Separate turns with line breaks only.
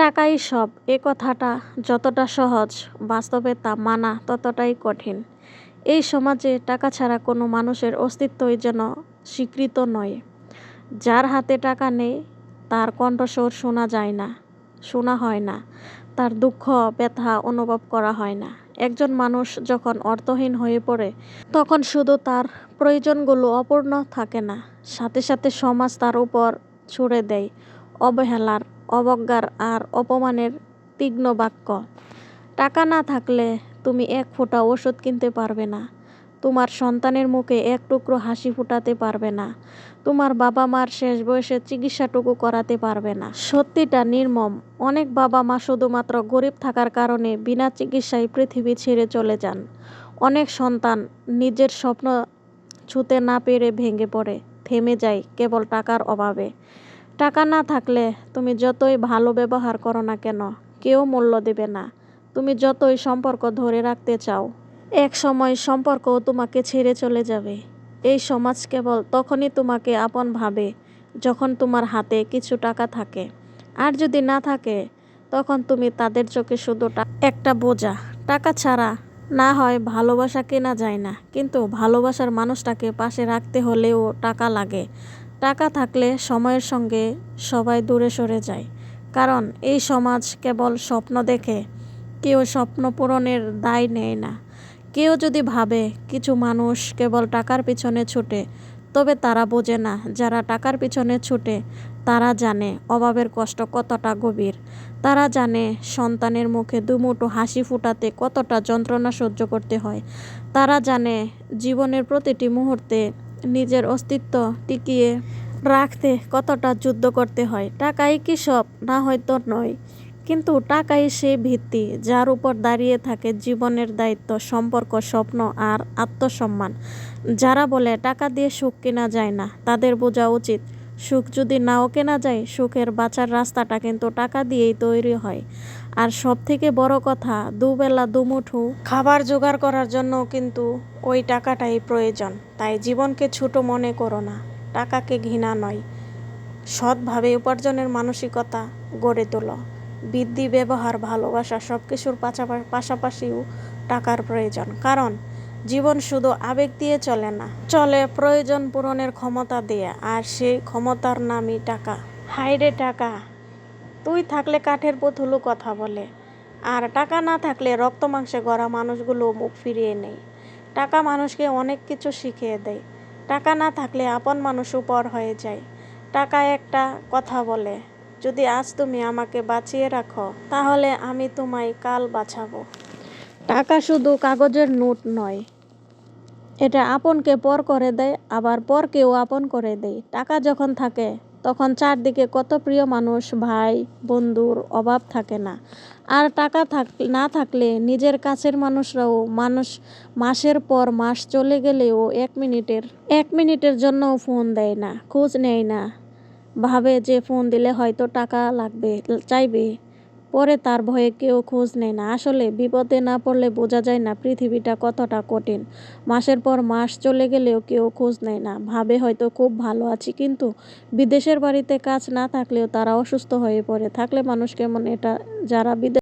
টাকাই সব। এ কথাটা যতটা সহজ, বাস্তবে তা মানা ততটাই কঠিন। এই সমাজে টাকা ছাড়া কোনো মানুষের অস্তিত্বই যেন স্বীকৃত নয়। যার হাতে টাকা নেই, তার কণ্ঠস্বর শোনা যায় না, শোনা হয় না। তার দুঃখ, ব্যথা অনুভব করা হয় না। একজন মানুষ যখন অর্থহীন হয়ে পড়ে, তখন শুধু তার প্রয়োজনগুলো অপূর্ণ থাকে না। সাথে সাথে সমাজ তার উপর ছুড়ে দেয়, অবহেলার অবজ্ঞার আর অপমানের তীক্ষ্ণ বাক্য। টাকা না থাকলে তুমি এক ফোঁটা ওষুধ কিনতে পারবে না। তোমার সন্তানের মুখে এক টুকরো হাসি ফুটাতে পারবে না। তোমার বাবা মার শেষ বয়সে চিকিৎসাটুকু করাতে পারবে না। সত্যিটা নির্মম। অনেক বাবা মা শুধুমাত্র গরিব থাকার কারণে বিনা চিকিৎসায় পৃথিবী ছেড়ে চলে যান। অনেক সন্তান নিজের স্বপ্ন ছুতে না পেরে ভেঙে পড়ে। থেমে যায় কেবল টাকার অভাবে। টাকা না থাকলে তুমি যতই ভালো ব্যবহার করো না কেন, কেউ মূল্য দেবে না। তুমি যতই সম্পর্ক ধরে রাখতে চাও, এক সময় সম্পর্কও তোমাকে ছেড়ে চলে যাবে। এই সমাজ কেবল তখনই তোমাকে আপন ভাবে যখন তোমার হাতে কিছু টাকা থাকে। আর যদি না থাকে, তখন তুমি তাদের চোখে শুধু একটা বোঝা। টাকা ছাড়া না হয় ভালোবাসা কেনা যায় না। কিন্তু ভালোবাসার মানুষটাকে পাশে রাখতে হলেও টাকা লাগে। টাকা থাকলে সময়ের সঙ্গে সবাই দূরে সরে যায়। কারণ এই সমাজ কেবল স্বপ্ন দেখে, কেউ স্বপ্ন পূরণের দায় নেয় না। কেউ যদি ভাবে কিছু মানুষ কেবল টাকার পিছনে ছুটে, তবে তারা বোঝে না যারা টাকার পিছনে ছুটে, তারা জানে অভাবের কষ্ট কতটা গভীর। তারা জানে সন্তানের মুখে দুমুঠো হাসি ফুটাতে কতটা যন্ত্রণা সহ্য করতে হয়। তারা জানে জীবনের প্রতিটি মুহূর্তে নিজের অস্তিত্ব টিকিয়ে রাখতে কতটা যুদ্ধ করতে হয়, টাকাই কি সব? না হয়তো নয়। কিন্তু টাকাই সেই ভিত্তি যার উপর দাঁড়িয়ে থাকে জীবনের দায়িত্ব, সম্পর্ক, স্বপ্ন আর আত্মসম্মান। যারা বলে টাকা দিয়ে সুখ কেনা যায় না, তাদের বোঝা উচিত, সুখ যদি নাও কেনা যায়, সুখের বাঁচার রাস্তাটা কিন্তু টাকা দিয়েই তৈরি হয়। আর সব থেকে বড় কথা, দুবেলা দুমুঠো খাবার জোগাড় করার জন্য কিন্তু ওই টাকাটাই প্রয়োজন। তাই জীবনকে ছোট মনে করো না, টাকাকে ঘৃণা নয়। সৎভাবে উপার্জনের মানসিকতা গড়ে তোলো। বৃদ্ধি, ব্যবহার, ভালোবাসা সব কিছুর পাশাপাশিও টাকার প্রয়োজন। কারণ জীবন শুধু আবেগ দিয়ে চলে না, চলে প্রয়োজন পূরণের ক্ষমতা দিয়ে। আর সেই ক্ষমতার নামই টাকা। হাইরে টাকা! তুই থাকলে কাঠের পুতুলও কথা বলে। আর টাকা না থাকলে রক্ত মাংসে গড়া মানুষগুলো মুখ ফিরিয়ে নেয়। টাকা মানুষকে অনেক কিছু শিখিয়ে দেয়। টাকা না থাকলে আপন মানুষও পর হয়ে যায়। টাকা একটা কথা বলে, যদি আজ তুমি আমাকে বাঁচিয়ে রাখো, তাহলে আমি তোমায় কাল বাঁচাবো। টাকা শুধু কাগজের নোট নয়, এটা আপনকে পর করে দেয়, আবার পরকেও আপন করে দেয়। টাকা যখন থাকে তখন চারদিকে কত প্রিয় মানুষ, ভাই, বন্ধুর অভাব থাকে না। আর টাকা থাক না থাকলে নিজের কাছের মানুষরাও মানুষ মাসের পর মাস চলে গেলেও এক মিনিটের এক মিনিটের জন্যও ফোন দেয় না, খোঁজ নেয় না। ভাবে যে ফোন দিলে হয়তো টাকা লাগবে, চাইবে। পরে তার ভয়ে কেউ খোঁজ নেয় না। আসলে বিপদে না পড়লে বোঝা যায় না পৃথিবীটা কতটা কঠিন। মাসের পর মাস চলে গেলেও কেউ খোঁজ নেয় না। ভাবে হয়তো খুব ভালো আছি, কিন্তু বিদেশের বাড়িতে কাজ না থাকলেও তারা অসুস্থ হয়ে পড়ে। থাকলে মানুষ কেমন এটা? যারা বিদেশ